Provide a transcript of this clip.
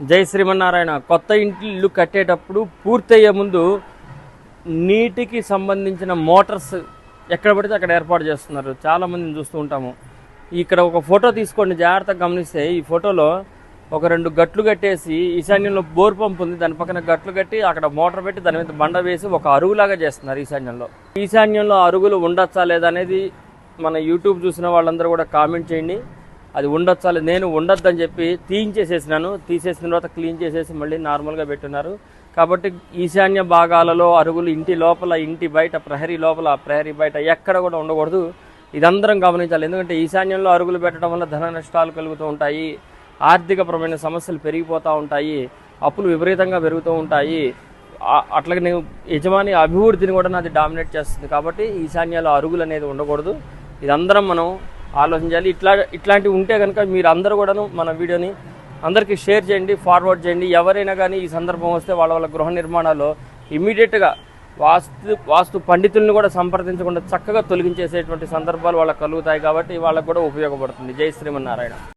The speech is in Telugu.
జై శ్రీమన్నారాయణ. కొత్త ఇంటి ఇల్లు కట్టేటప్పుడు పూర్తయ్యే ముందు నీటికి సంబంధించిన మోటార్స్ ఎక్కడ పడితే అక్కడ ఏర్పాటు చేస్తున్నారు. చాలామందిని చూస్తూ ఉంటాము. ఇక్కడ ఒక ఫోటో తీసుకోండి జాగ్రత్తగా గమనిస్తే ఈ ఫోటోలో ఒక రెండు గట్లు కట్టేసి ఈశాన్యంలో బోర్ పంప్ ఉంది. దాని పక్కన గట్లు కట్టి అక్కడ మోటార్ పెట్టి దాని మీద బండ వేసి ఒక అరుగులాగా చేస్తున్నారు ఈశాన్యంలో. ఈశాన్యంలో అరుగులు ఉండొచ్చా లేదనేది మన యూట్యూబ్ చూసిన వాళ్ళందరూ కూడా కామెంట్ చేయండి. అది ఉండొచ్చా నేను ఉండొద్దని చెప్పి తీయించేసేసినాను. తీసేసిన తర్వాత క్లీన్ చేసేసి మళ్ళీ నార్మల్గా పెట్టున్నారు. కాబట్టి ఈశాన్య భాగాలలో అరుగులు ఇంటి లోపల ఇంటి బయట ప్రహరీ లోపల ప్రహరీ బయట ఎక్కడ కూడా ఉండకూడదు. ఇదందరం గమనించాలి. ఎందుకంటే ఈశాన్యంలో అరుగులు పెట్టడం వల్ల ధన నష్టాలు కలుగుతూ ఉంటాయి. ఆర్థికపరమైన సమస్యలు పెరిగిపోతూ ఉంటాయి. అప్పులు విపరీతంగా పెరుగుతూ ఉంటాయి. అట్లాగే నేను యజమాని అభివృద్ధిని కూడా నాది డామినేట్ చేస్తుంది. కాబట్టి ఈశాన్యాలు అరుగులు అనేది ఉండకూడదు. ఇదందరం మనం ఆలోచించాలి. ఇట్లా ఇట్లాంటివి ఉంటే కనుక మీరు అందరూ కూడాను మన వీడియోని అందరికీ షేర్ చేయండి ఫార్వర్డ్ చేయండి. ఎవరైనా కానీ ఈ సందర్భం వస్తే వాళ్ళ వాళ్ళ గృహ నిర్మాణాల్లో ఇమీడియట్గా వాస్తు వాస్తు పండితుల్ని కూడా సంప్రదించకుండా చక్కగా తొలగించేసేటువంటి సందర్భాలు వాళ్ళకు కలుగుతాయి కాబట్టి వాళ్ళకు కూడా ఉపయోగపడుతుంది. జై శ్రీమన్నారాయణ.